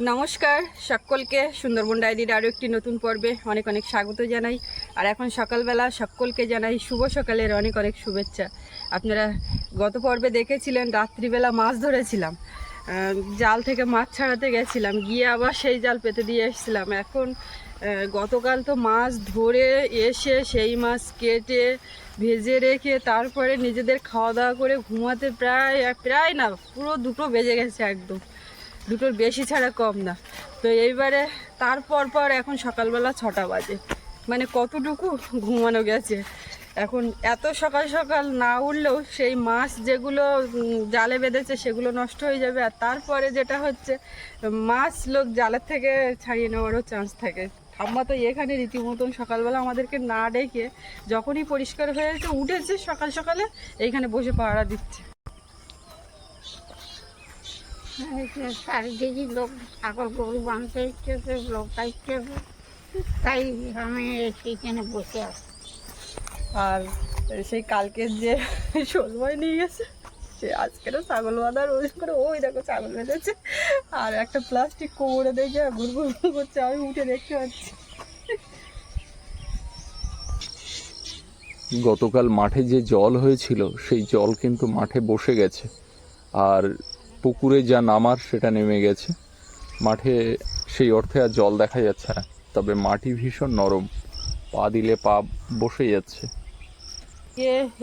নমস্কার সকলকে, সুন্দরবন ডায়েরির আরও একটি নতুন পর্বে অনেক অনেক স্বাগত জানাই। আর এখন সকালবেলা সকলকে জানাই শুভ সকালের অনেক অনেক শুভেচ্ছা। আপনারা গত পর্বে দেখেছিলেন, রাত্রিবেলা মাছ ধরেছিলাম। জাল থেকে মাছ ছাড়াতে গেছিলাম, গিয়ে আবার সেই জাল পেতে দিয়ে এসেছিলাম। এখন গতকাল তো মাছ ধরে এসে সেই মাছ কেটে, ভেজে রেখে তারপরে নিজেদের খাওয়া দাওয়া করে ঘুমাতে প্রায় প্রায় না, পুরো দুটো বেজে গেছে একদম। দুটোর বেশি ছাড়া কম না। তো এইবারে তারপর পর এখন সকালবেলা ছটা বাজে। মানে কতটুকু ঘুমানো গেছে? এখন এত সকাল সকাল না উঠলেও সেই মাছ যেগুলো জালে বেঁধেছে সেগুলো নষ্ট হয়ে যাবে। আর তারপরে যেটা হচ্ছে, মাছ লোক জালের থেকে ছাড়িয়ে নেওয়ারও চান্স থাকে। ঠাম্মা তো এখানে রীতিমতন সকালবেলা আমাদেরকে না ডেকে যখনই পরিষ্কার হয়েছে উঠেছে সকাল সকালে, এইখানে বসে পাহারা দিচ্ছে। চারিদিকে লোক ছাগল গরু বাঁধতে ইচ্ছে লোক পাইছে তাই আমি সেইখানে বসে আছি আর সেই কালকের যে শোলময় নিয়ে গেছে, সে আজকেরও ছাগল বাঁধার ওই করে ওই দেখো ছাগল বেঁধেছে। আর একটা প্লাস্টিক কোমরে দেখে ঘুর ঘুর করছে, আমি উঠে দেখতে পাচ্ছি। গতকাল মাঠে যে জল হয়েছিল, সেই জল কিন্তু মাঠে বসে গেছে। আর পুকুরে যা নামার সেটা নেমে গেছে। মাঠে সেই অর্থে আর জল দেখা যাচ্ছে না, তবে মাটি ভীষণ নরম। পা দিলে পা বসে যাচ্ছে।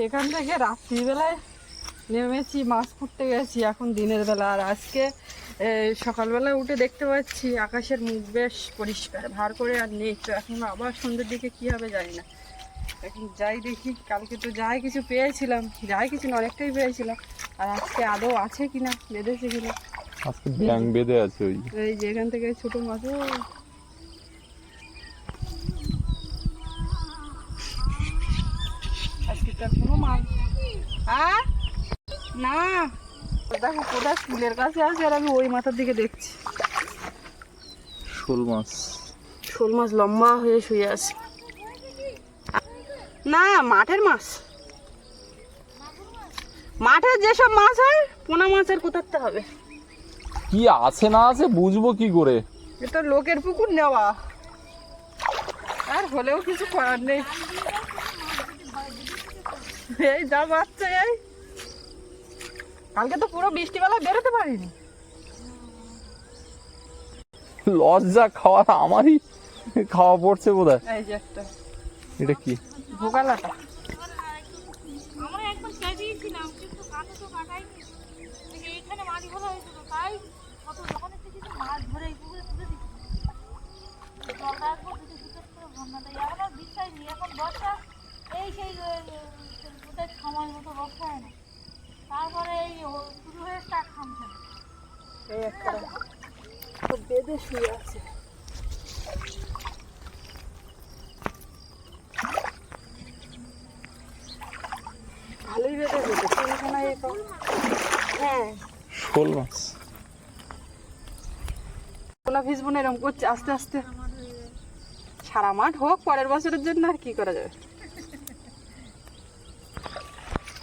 এখান থেকে রাত্রিবেলায় নেমেছি, মাছ ফুটতে গেছি, এখন দিনের বেলা। আর আজকে সকালবেলা উঠে দেখতে পাচ্ছি আকাশের মুখ বেশ পরিষ্কার, ভার করে আর নেই। তো এখন আবার সন্ধ্যের দিকে কি হবে জানি না। এখন যাই দেখি কালকে তো যাই কিছু পেয়েছিলাম যাই কিছু না অনেকটাই পেয়েছিলাম। আর আজকে আদৌ আছে কিনা বেঁধেছে কিনা? আজকে ব্যাং বেঁধে আছে ওই। এই যে এখান থেকে ছোট মাছ আজকে তার কোনো মাছ আ না। দেখো কোথায় স্কুলের কাছে আছে আর আমি ওই মাথার দিকে দেখছি। শোল মাছ। শোল মাছ লম্বা হয়ে শুয়ে আছে। না মাঠের মাছ। মাঠের যেসব মাছ হয় পোনা মাছ আর কোথাতে হবে? কি আছে না আছে বুঝব কি করে? এটা লোকের পুকুর নেওয়া। আর হলেও কিছু করার নেই। এই যা বাচ্চা এই। কালকে তো পুরো বৃষ্টিবেলা বেরোতে পারিনি। লজ্জা খাওয়া আমারই খাওয়া পড়ছে বোধহয়। এই যে একটা। এটা কি? ভোগালাটা। আমরা একবার দিয়েছিলাম কিন্তু কানে তো কাটাইনি এইখানে মাছ ধরা হয়েছিল তাই কত দোকানের থেকে মাছ ধরে পুকুরে তুলে দিচ্ছি। জলটা একবার দুটো দুটো করে বন্যা দেয় এখন আর বিশ্বাস নেই এখন বর্ষা এই সেই কোথায় সময় মতো বর্ষা হয় না। তারপরে এই শুরু হয়ে স্টার্ট থামছে এই একটা। তো বেঁধে শুয়ে আছে ভালোই বেঁধে বেঁধে তিনখানা এই কম। হ্যাঁ। শোল মাছ। কোলা ভিজবো না এরকম করছে আস্তে আস্তে। সারা মাঠ হোক পরের বছরের জন্য আর কি করা যাবে?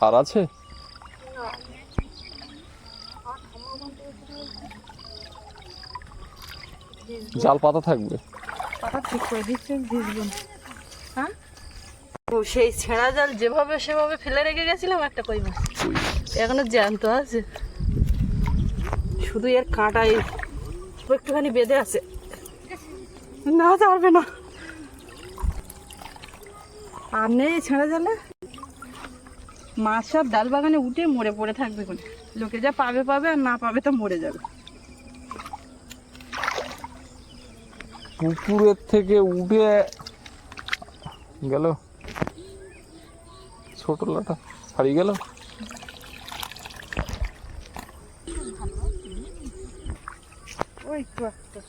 আর আছে? জাল পাতা থাকবে। পাতা ঠিক করে দিচ্ছে ভিজবো হ্যাঁ? ও সেই ছেঁড়া জাল যেভাবে সেভাবে ফেলে রেখে গেছিলাম একটা কই মাছ? এখনও জ্যান্ত আছে। শুধু এর কাঁটাই একটুখানি বেঁধে আছে। না পারবে না। এই ছেঁড়া জালে। মাছ সব ডাল বাগানে উঠে মরে পড়ে থাকবে কোনে লোকে যা পাবে পাবে আর না পাবে তো মরে যাবে। পুকুরের থেকে উঠে গেল। ছোট লাটা ছাড়িয়ে গেল। ওই তো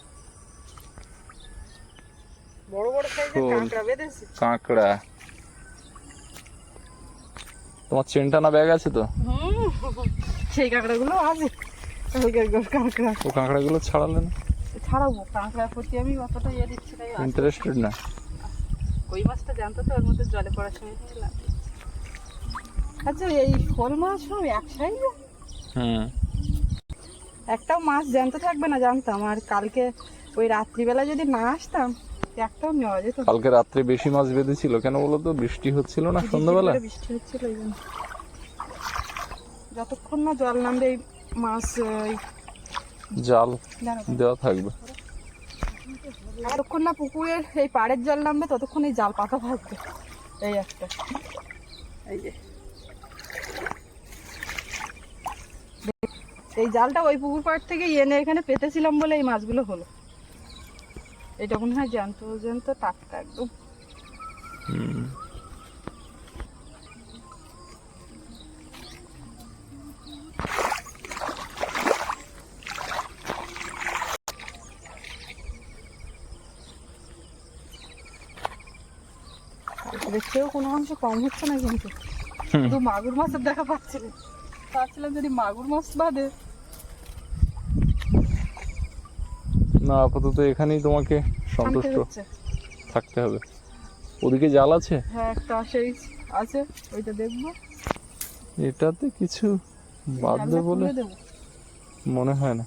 বড় বড় সাইজের কাঁকড়া বেঁধেছে কাঁকড়া। তোমার চেনটানা ব্যাগ আছে তো? সেই কাঁকড়াগুলো আছে। কাঁকড়া। ও কাঁকড়াগুলো ছাড়ালে না? ছাড়াবো কাঁকড়ার প্রতি আমি অতটা ইয়ে দিচ্ছি আর- ইন্টারেস্টেড না? কই মাছটা জানতো তো ওর মধ্যে জলে পড়ার সময়। আচ্ছা এই শোল মাছ সব এক সাইজে হুম। একটাও মাছ জ্যান্ত থাকবে না জানতাম। আর কালকে ওই রাত্রিবেলা যদি না আসতাম একটাও নেওয়া যেত কালকে রাত্রে বেশি মাছ বেঁধেছিল কেন বলো তো? বৃষ্টি হচ্ছিল না সন্ধ্যাবেলা? বৃষ্টি হচ্ছিল জন্য। যতক্ষণ না জল নামবে এই মাছ জাল দেওয়া থাকবে। যতক্ষণ না পুকুরের এই পাড়ের জল নামবে ততক্ষণ এই জাল পাতা থাকবে। এই একটা। এই যে। এই জালটা ওই পুকুর পাড় থেকে এনে এখানে পেতেছিলাম বলে এই মাছগুলো হলো। এটা মনে হয় জ্যান্ত জ্যান্ত টাটকা একদম। হুম। দেখতেও কোনো অংশ কম হচ্ছে না কিন্তু। শুধু মাগুর মাছের দেখা পাচ্ছিলাম পাচ্ছিলাম যদি মাগুর মাছ বাদে না আপাতত এখানেই তোমাকে সন্তুষ্ট থাকতে হবে। ওদিকে জাল আছে? হ্যাঁ একটা সেই আছে ওইটা দেখব। এটাতে কিছু বাঁধবে জালটা বলে মনে হয় না।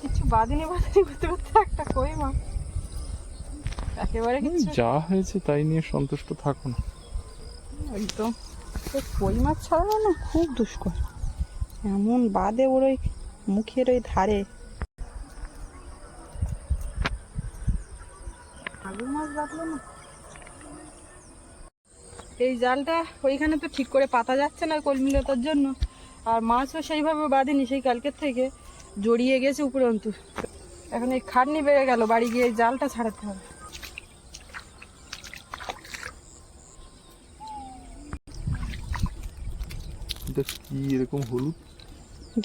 কিছু বাদিনি বাদিনি করতে করতে একটা কই মা। একেবারে কিছু যা হয়েছে তাই নিয়ে সন্তুষ্ট থাকো না। একদম কই মাছ ছাড়ানো না খুব দুষ্কর। এমন বাদে ওর ওই মুখের ওই ধারে। মাছ বাঁধলো না? এই জালটা ওইখানে তো ঠিক করে পাতা যাচ্ছে না কলমিলতার জন্য। আর মাছও সেইভাবে বাঁধেনি সেই কালকের থেকে। জড়িয়ে গেছে উপরে অন্তু এখন এই খাটনি বেড়ে গেল বাড়ি গিয়ে জালটা ছাড়াতে হবে। এটা কি? এরকম হলুদ?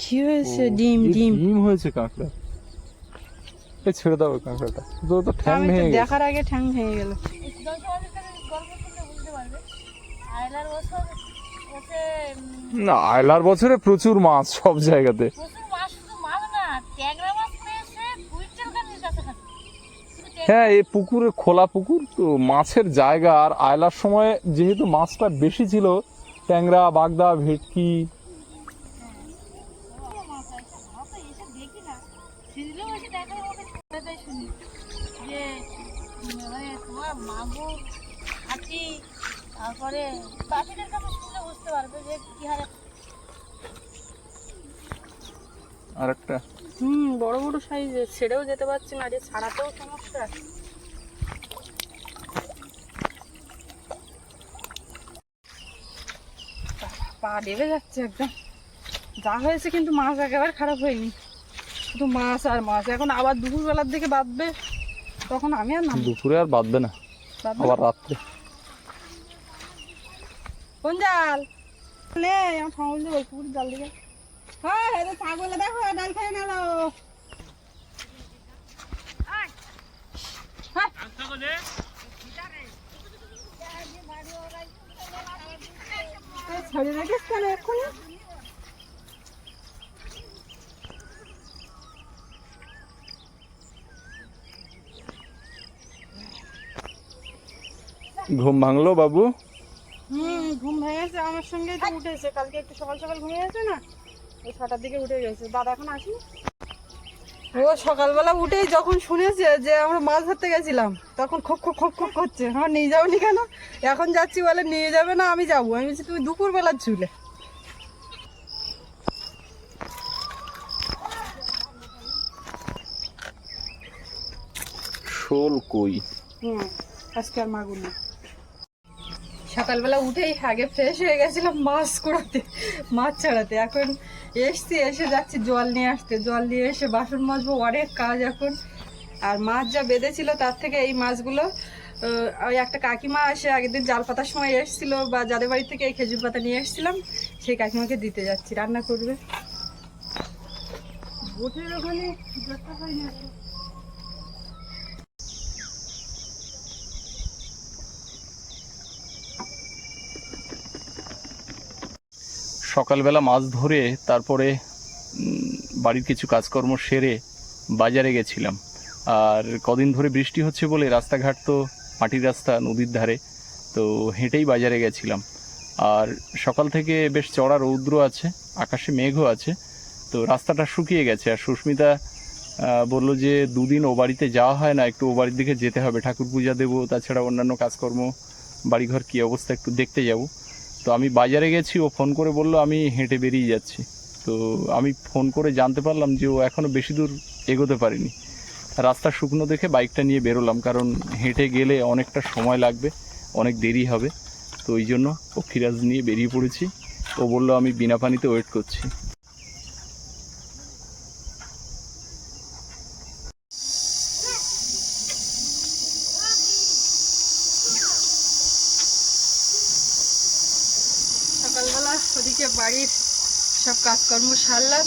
ঘি হয়েছে ডিম ডিম। ডিম হয়েছে কাঁকড়া। এ ছেড়ে দাও কাঁকড়াটা। তো তো ঠ্যাং ভেঙে গেছে। দেখার আগে ঠ্যাং ভেঙে গেল। না আয়লার বছরে প্রচুর মাছ সব জায়গাতে। হ্যাঁ এই পুকুরে খোলা পুকুর তো মাছের জায়গা। আর আয়লার সময় যেহেতু মাছটা বেশি ছিল ট্যাংরা বাগদা ভেটকি। মানে তারপরে পাখিদের শুনলে বুঝতে পারবে যে কি হারে আর একটা হুম বড় বড় সাইজের ছেড়েও যেতে পারছি না যে ছাড়াতেও সমস্যা। পা ডেবে যাচ্ছে একদম। যা হয়েছে কিন্তু মাছ একেবারে খারাপ হয়নি। শুধু মাছ আর মাছ। এখন আবার দুপুরবেলার দিকে বাঁধবে তখন আমি আর দুপুরে আর বাঁধবে না আবার রাত্রে। কোন জাল? নে আমার ছাগল দিয়ে ওই পুকুর জাল দিকে। হ্যাঁ এটা ছাগলে দেখো ডাল খেয়ে গেল ঘুম ভাঙলো বাবু? হুম, ঘুম ভেঙেছে, আমার সঙ্গেই তো উঠেছে। কালকে একটু সকাল সকাল ঘুমিয়ে গেছে না, ওই ছটার দিকে উঠে গেছে। দাদা এখন আসি ও সকালবেলা উঠেই যখন শুনেছে যে আমরা মাছ ধরতে গেছিলাম তখন খোপ খোপ খোপ খোপ করছে। আমার নিয়ে যাবনি কেন? এখন যাচ্ছি বলে নিয়ে যাবে না আমি যাব। আমি বলছি তুমি দুপুরবেলার চুলে শোল কই? হুম আজকে আর মাগুর না। সকালবেলা উঠেই আগে ফ্রেশ হয়ে গেছিলাম মাছ কুড়াতে মাছ ছাড়াতে। এখন এসছি, এসে যাচ্ছি জল নিয়ে আসতে। জল নিয়ে এসে বাসন মাজবো, অনেক কাজ এখন। আর মাছ যা বেঁধেছিল, তার থেকে এই মাছগুলো ওই একটা কাকিমা এসে আগের দিন জাল পাতার সময় এসেছিল বা যাদের বাড়ি থেকে এই খেজুর পাতা নিয়ে এসেছিলাম, সেই কাকিমাকে দিতে যাচ্ছি। রান্না করবে? বোটের ওখানে জটটা হয়ে গেছে সকালবেলা মাছ ধরে তারপরে বাড়ির কিছু কাজকর্ম সেরে বাজারে গেছিলাম। আর কদিন ধরে বৃষ্টি হচ্ছে বলে রাস্তাঘাট তো মাটির রাস্তা নদীর ধারে, তো হেঁটেই বাজারে গেছিলাম। আর সকাল থেকে বেশ চড়া রৌদ্র আছে, আকাশে মেঘও আছে, তো রাস্তাটা শুকিয়ে গেছে। আর সুস্মিতা বলল যে দুদিন ও বাড়িতে যাওয়া হয় না, একটু ও বাড়ির দিকে যেতে হবে, ঠাকুর পূজা দেবো, তাছাড়া অন্যান্য কাজকর্ম, বাড়িঘর কী অবস্থা একটু দেখতে যাব। তো আমি বাজারে গেছি, ও ফোন করে বলল, আমি হেঁটে বেরিয়ে যাচ্ছি। তো আমি ফোন করে জানতে পারলাম যে ও এখনও বেশি দূর এগোতে পারিনি। রাস্তা শুকনো দেখে বাইকটা নিয়ে বেরোলাম, কারণ হেঁটে গেলে অনেকটা সময় লাগবে, অনেক দেরি হবে। তো ওই জন্য ও ফিরাজ নিয়ে বেরিয়ে পড়েছি। ও বলল, আমি বিনা পানিতে ওয়েট করছি সকালবেলা ওদিকে বাড়ির সব কাজকর্ম সারলাম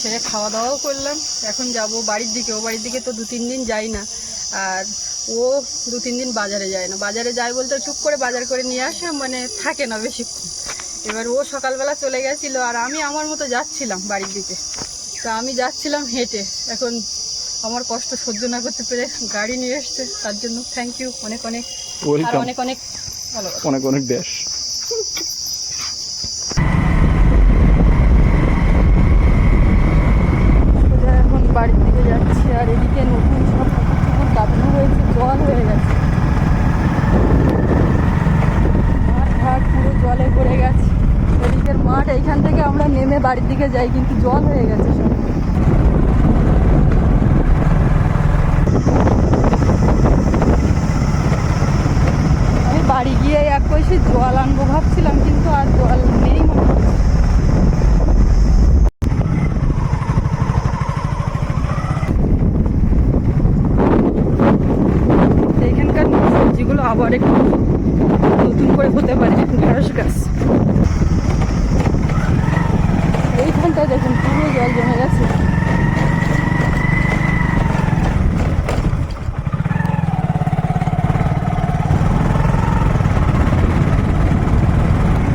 সেরে খাওয়া দাওয়াও করলাম। এখন যাব বাড়ির দিকে ও বাড়ির দিকে তো দু তিন দিন যাই না। আর ও দু তিন দিন বাজারে যায় না। বাজারে যায় বলতে চুপ করে বাজার করে নিয়ে আসে মানে থাকে না বেশিক্ষণ। এবার ও সকালবেলা চলে গেছিল আর আমি আমার মতো যাচ্ছিলাম বাড়ির দিকে। তো আমি যাচ্ছিলাম হেঁটে। এখন আমার কষ্ট সহ্য না করতে পেরে গাড়ি নিয়ে এসছে তার জন্য থ্যাংক ইউ অনেক অনেক অনেক অনেক অনেক অনেক দেশ সোজা এখন বাড়ির দিকে যাচ্ছি আর এদিকে নতুন সব পুকুর টুকুর কাটানো হয়েছে জল হয়ে গেছে মাঠ ঘাট পুরো জলে ভরে গেছে এদিকের মাঠ এইখান থেকে আমরা নেমে বাড়ির দিকে যাই, কিন্তু জল হয়ে গেছে সব। আমি বাড়ি গিয়ে এক পয়সে জল আনব ভাবছিলাম কিন্তু আর জল নেই মনে হচ্ছে এখানকার সবজিগুলো আবার একটু নতুন করে হতে পারে ঢেঁড়স গাছ এইখানটায় দেখুন পুরো জল জমে গেছে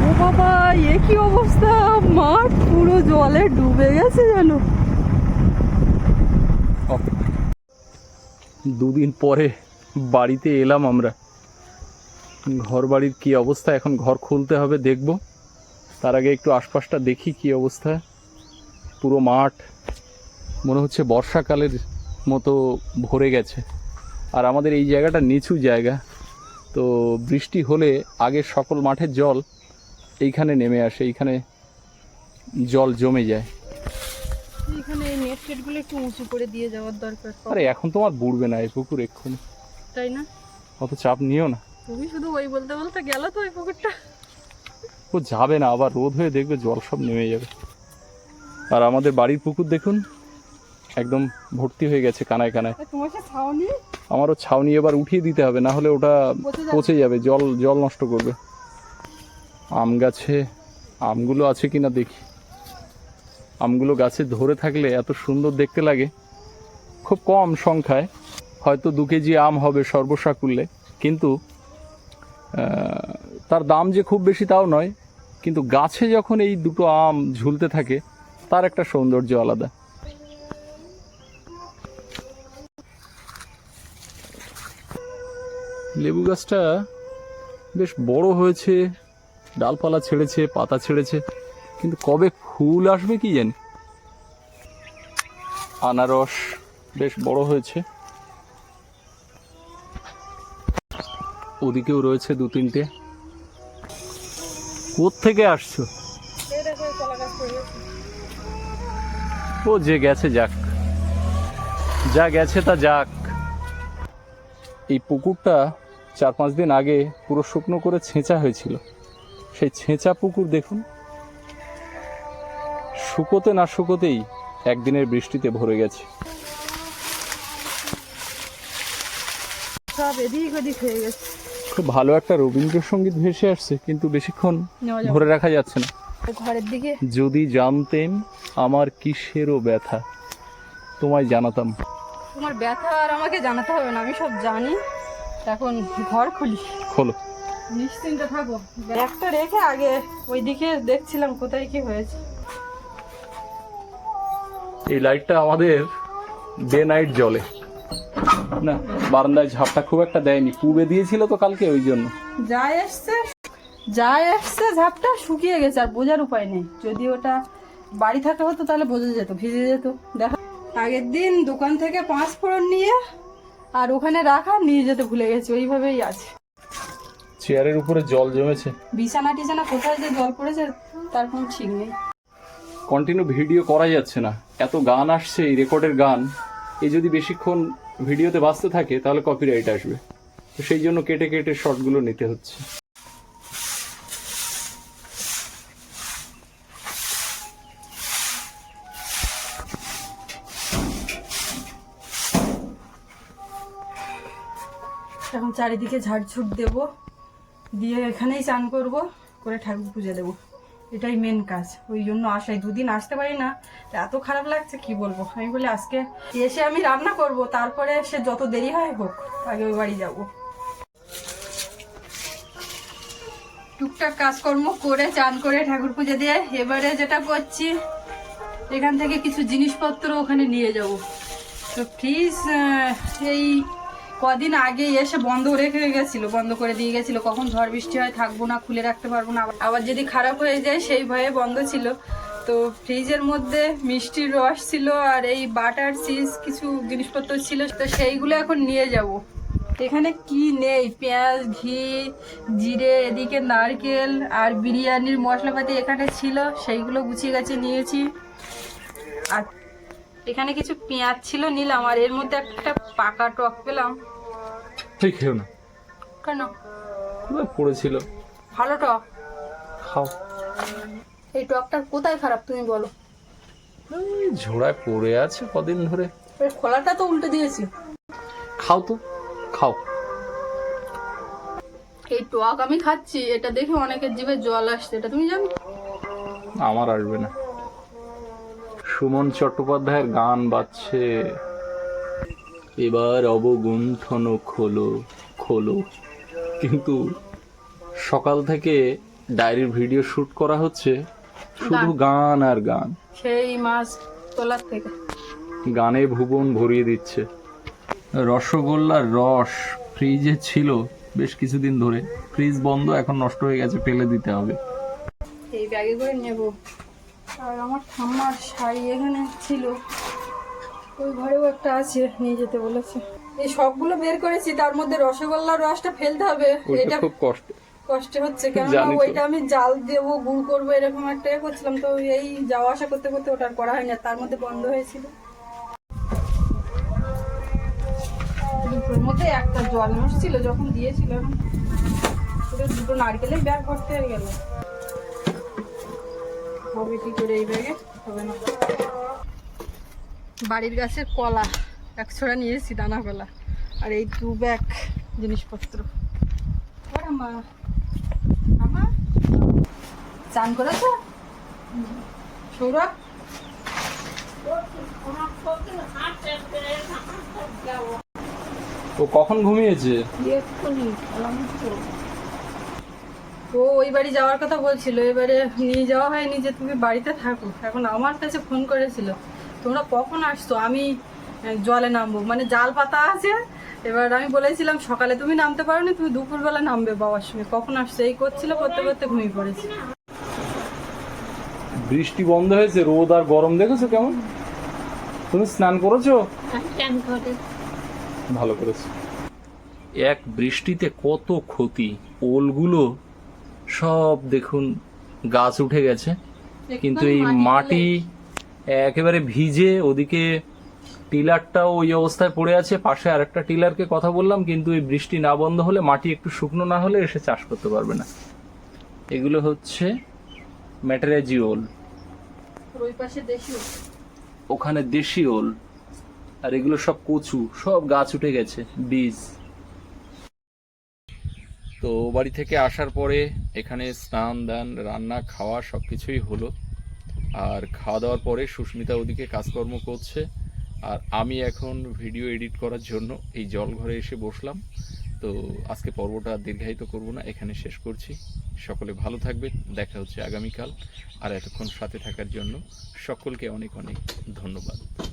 ও বাবা এ কি অবস্থা মাঠ পুরো জলে ডুবে গেছে জানো দুদিন পরে বাড়িতে এলাম আমরা। ঘর বাড়ির কী অবস্থা? এখন ঘর খুলতে হবে, দেখব। তার আগে একটু আশপাশটা দেখি কি অবস্থা। পুরো মাঠ মনে হচ্ছে বর্ষাকালের মতো ভরে গেছে। আর আমাদের এই জায়গাটা নিচু জায়গা। তো বৃষ্টি হলে আগে সকল মাঠের জল এইখানে নেমে আসে, এইখানে জল জমে যায়। নেট একটু উঁচু করে দিয়ে যাওয়ার দরকার আরে এখন তো আমার বুড়বে না এই পুকুর এক্ষুনি। তাই না? অত চাপ নিও না। তুমি শুধু ওই বলতে বলতে গেল তো ওই পুকুরটা। ও যাবে না আবার রোদ হয়ে দেখবে জল সব নেমে যাবে। আর আমাদের বাড়ির পুকুর দেখুন একদম ভর্তি হয়ে গেছে কানায় কানায়। তোমার ছাউনি? আমারও ছাউনি এবার উঠিয়ে দিতে হবে না হলে ওটা পচে যাবে। পচে যাবে জল জল নষ্ট করবে। আম গাছে আমগুলো আছে কিনা দেখি। আমগুলো গাছে ধরে থাকলে এত সুন্দর দেখতে লাগে। খুব কম সংখ্যায়, হয়তো দু কেজি আম হবে সর্বসাকুল্যে কিন্তু তার দাম যে খুব বেশি তাও নয়। কিন্তু গাছে যখন এই দুটো আম ঝুলতে থাকে, তার একটা সৌন্দর্য আলাদা। লেবু গাছটা বেশ বড় হয়েছে, ডালপালা ছেড়েছে, পাতা ছেড়েছে। কিন্তু কবে ফুল আসবে কি জানি? আনারস বেশ বড় হয়েছে। ওদিকেও রয়েছে দু তিনটে। থেকে আসছো। ও যে গেছে, যাক। যা গেছে তা যাক। এই পুকুরটা চার পাঁচ দিন আগে পুরো শুকনো করে ছেঁচা হয়েছিল। সেই ছেঁচা পুকুর দেখুন। শুকোতে না শুকোতেই একদিনের বৃষ্টিতে ভরে গেছে। সব এদিক ওদিক হয়ে গেছে। খুব ভালো একটা রবীন্দ্রসঙ্গীত ভেসে আসছে কিন্তু বেশিক্ষণ ধরে রাখা যাচ্ছে না। ঘরের দিকে? যদি জানতেম আমার কিসেরও ব্যথা তোমায় জানাতাম। তোমার ব্যথা আর আমাকে জানাতে হবে না আমি সব জানি। এখন ঘর খুলি। খোলো। নিশ্চিন্তে থাকো। ব্যাগটা রেখে আগে ওইদিকে দেখছিলাম কোথায় কি হয়েছে। এই লাইটটা আমাদের ডে নাইট জলে। না বারান্দায় ঝাপটা খুব একটা দেয়নি পুবে দিয়েছিল তো কালকে ওই জন্য। যা এসছে যা এসছে ঝাপটা শুকিয়ে গেছে আর বোঝার উপায় নেই। যদি ওটা বাড়ি থাকা হতো তাহলে বোঝা যেত ভিজে যেত। দেখা আগের দিন দোকান থেকে পাঁচ ফোড়ন নিয়ে আর ওখানে রাখা নিয়ে যেতে ভুলে গেছি ওইভাবেই আছে। চেয়ারের উপরে জল জমেছে। বিছানা টিছানা কোথায় যে জল পড়েছে তার কোনো ঠিক নেই। কন্টিনিউ ভিডিও করা যাচ্ছে না। এত গান আসছে, এই রেকর্ডের গান এই যদি বেশিক্ষণ ভিডিওতে বাঁচতে থাকে, তাহলে কপিরাইট আসবে। তো সেই জন্য কেটে কেটে শর্টগুলো নিতে হচ্ছে। এখন চারিদিকে ঝাড়ঝুট দেবো, দিয়ে এখানেই চান করব, করে ঠাকুর পুজো দেবো। এটাই মেন কাজ। ওই জন্য আসাই দুদিন আসতে পারি না এত খারাপ লাগছে, কি বলব? আমি বলি, আজকে এসে আমি রান্না করব, তারপরে সে যত দেরি হয় হোক আগে ওই বাড়ি যাব। টুকটাক কাজকর্ম করে, চান করে ঠাকুর পুজো দিয়ে এবারে যেটা করছি, এখান থেকে কিছু জিনিসপত্র ওখানে নিয়ে যাব। তো ফ্রিজ এই কদিন আগে এসে বন্ধ রেখে গেছিল, বন্ধ করে দিয়ে গেছিল। কখন ঝড় বৃষ্টি হয় থাকব না, খুলে রাখতে পারব না। আবার- আবার যদি খারাপ হয়ে যায়, সেই ভয়ে বন্ধ ছিল। তো ফ্রিজের মধ্যে মিষ্টির রস ছিল আর এই বাটার চিজ কিছু জিনিসপত্র ছিল তো সেইগুলো এখন নিয়ে যাব। এখানে কি নেই? পেঁয়াজ ঘি জিরে এদিকে নারকেল আর বিরিয়ানির মশলাপাতি এখানে ছিল সেইগুলো গুছিয়ে গেছে নিয়েছি। আর এখানে কিছু পেঁয়াজ ছিল নিলাম আর এর মধ্যে একটা পাকা টক পেলাম। ঠিক খেও না। কেন? পড়েছিল। ভালো টক। খাও। এই টকটার কোথায় খারাপ তুমি বলো? এই ঝোড়ায় পড়ে আছে কদিন ধরে। এর খোলাটা তো উল্টে দিয়েছি। খাও তো খাও। এই টক আমি খাচ্ছি এটা দেখে অনেকের জিভে জল আসছে এটা তুমি জানো? আমার আসবে না। সুমন চট্টোপাধ্যায়ের গান বাজছে। এবার অবগুণ্ঠন খোলো খোলো। কিন্তু সকাল থেকে ডায়েরির ভিডিও শুট করা হচ্ছে। শুধু গান। আর গান। সেই মাছ তোলার থেকে। গানে ভুবন ভরিয়ে দিচ্ছে। রসগোল্লার রস ফ্রিজে ছিল বেশ কিছুদিন ধরে। ফ্রিজ বন্ধ এখন নষ্ট হয়ে গেছে ফেলে দিতে হবে। এই ব্যাগে করে নেব। আর আমার ঠাম্মার শাড়ি এখানে ছিল। ওই ঘরেও একটা আছে নিয়ে যেতে বলেছে। এই সবগুলো বের করেছি তার মধ্যে রসগোল্লার রসটা ফেলতে হবে। এটা খুব কষ্ট। কষ্ট হচ্ছে কেন ওইটা আমি জাল দেবো গুড় করব এরকম একটা করছিলাম। তো এই যাওয়া আসা করতে করতে ওটা আর করা হয়নি আর তার মধ্যে বন্ধ হয়েছিল। দুটোর মধ্যে একটা জল ছিল যখন দিয়েছিলাম পুরো দুটো নারকেলের ব্যাগ ভর্তি হয়ে গেল। হবে কি করে এই ব্যাগে? হবে না। বাড়ির গাছের কলা এক ছড়া নিয়েছি দানা কলা আর এই দু ব্যাগ জিনিসপত্র। মা চান করেছ? সৌরভ? ও কখন ঘুমিয়েছে? ও ওই বাড়ি যাওয়ার কথা বলছিল। এবারে নিয়ে যাওয়া হয়নি যে তুমি বাড়িতে থাকো। এখন আমার কাছে ফোন করেছিল তোমরা কখন আসছো? আমি জলে নামবো। মানে জাল পাতা আছে। এবার আমি বলেছিলাম সকালে তুমি নামতে পারো না তুমি দুপুরবেলা নামবে বাবার সঙ্গে। কখন আসছো? এই করছিল করতে করতে ঘুমিয়ে পড়েছি। বৃষ্টি বন্ধ হয়েছে রোদ আর গরম দেখেছ কেমন? তুমি স্নান করেছ? ভালো করেছ। এক বৃষ্টিতে কত ক্ষতি ওলগুলো সব দেখুন গাছ উঠে গেছে। কিন্তু এই মাটি একেবারে ভিজে ওদিকে টিলারটাও ওই অবস্থায় পড়ে আছে পাশে আরেকটা টিলারকে কথা বললাম কিন্তু এই বৃষ্টি না বন্ধ হলে মাটি একটু শুকনো না হলে এসে চাষ করতে পারবে না। এগুলো হচ্ছে ম্যাটেরিয়াজি ওল। ওই পাশে দেখি ওখানে দেশি ওল। আর এগুলো সব কচু সব গাছ উঠে গেছে বীজ। তো বাড়ি থেকে আসার পরে এখানে স্নান দান রান্না খাওয়া সব কিছুই হলো। আর খাওয়া দাওয়ার পরে সুস্মিতা ওদিকে কাজকর্ম করছে। আর আমি এখন ভিডিও এডিট করার জন্য এই জল ঘরে এসে বসলাম। তো আজকে পর্বটা দীর্ঘায়িত করব না, এখানে শেষ করছি। সকলে ভালো থাকবে দেখা হচ্ছে আগামীকাল। আর এতক্ষণ সাথে থাকার জন্য সকলকে অনেক অনেক ধন্যবাদ।